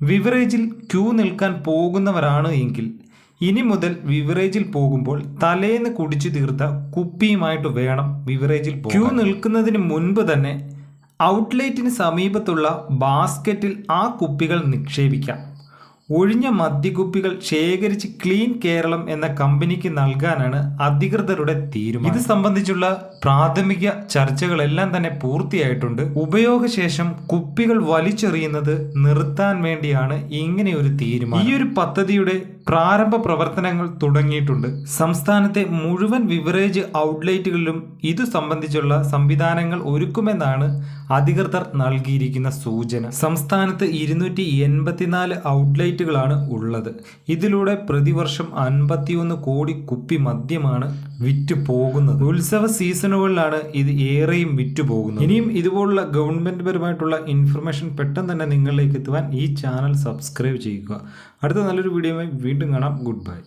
വിവറേജിൽ Q നിൽക്കാൻ പോകുന്നവരാണ് എങ്കിൽ ഇനി മുതൽ വിവറേജിൽ പോകുമ്പോൾ തലേന്ന് കുടിച്ചു തീർത്ത കുപ്പിയുമായിട്ട് വേണം വിവറേജിൽ ക്യൂ നിൽക്കുന്നതിന് മുൻപ് തന്നെ ഔട്ട്ലെറ്റിന് സമീപത്തുള്ള ബാസ്ക്കറ്റിൽ ആ കുപ്പികൾ നിക്ഷേപിക്കാം. ഒഴിഞ്ഞ മദ്യകുപ്പികൾ ശേഖരിച്ച് ക്ലീൻ കേരളം എന്ന കമ്പനിക്ക് നൽകാനാണ് അധികൃതരുടെ തീരുമാനം. ഇത് സംബന്ധിച്ചുള്ള പ്രാഥമിക ചർച്ചകളെല്ലാം തന്നെ പൂർത്തിയായിട്ടുണ്ട്. ഉപയോഗശേഷം കുപ്പികൾ വലിച്ചെറിയുന്നത് നിർത്താൻ വേണ്ടിയാണ് ഇങ്ങനെ ഒരു തീരുമാനം. ഈ ഒരു പദ്ധതിയുടെ പ്രാരംഭ പ്രവർത്തനങ്ങൾ തുടങ്ങിയിട്ടുണ്ട്. സംസ്ഥാനത്തെ മുഴുവൻ വിവറേജ് ഔട്ട്ലെറ്റുകളിലും ഇതു സംബന്ധിച്ചുള്ള സംവിധാനങ്ങൾ ഒരുക്കുമെന്നാണ് അധികൃതർ നൽകിയിരിക്കുന്ന സൂചന. സംസ്ഥാനത്ത് ഇരുന്നൂറ്റി എൺപത്തിനാല് ഔട്ട്ലെറ്റുകളാണ് ഉള്ളത്. ഇതിലൂടെ പ്രതിവർഷം അൻപത്തിയൊന്ന് കോടി കുപ്പി മദ്യമാണ് വിറ്റ് പോകുന്നത് ഉത്സവ സീസണുകളിലാണ് ഇത് ഏറെയും വിറ്റ് പോകുന്നത് ഇനിയും ഇതുപോലുള്ള ഗവൺമെന്റ് പരമായിട്ടുള്ള ഇൻഫർമേഷൻ പെട്ടെന്ന് തന്നെ നിങ്ങളിലേക്ക് എത്തുവാൻ ഈ ചാനൽ സബ്സ്ക്രൈബ് ചെയ്യുക. അടുത്ത നല്ലൊരു വീഡിയോയുമായി വീണ്ടും കാണാം. Good bye.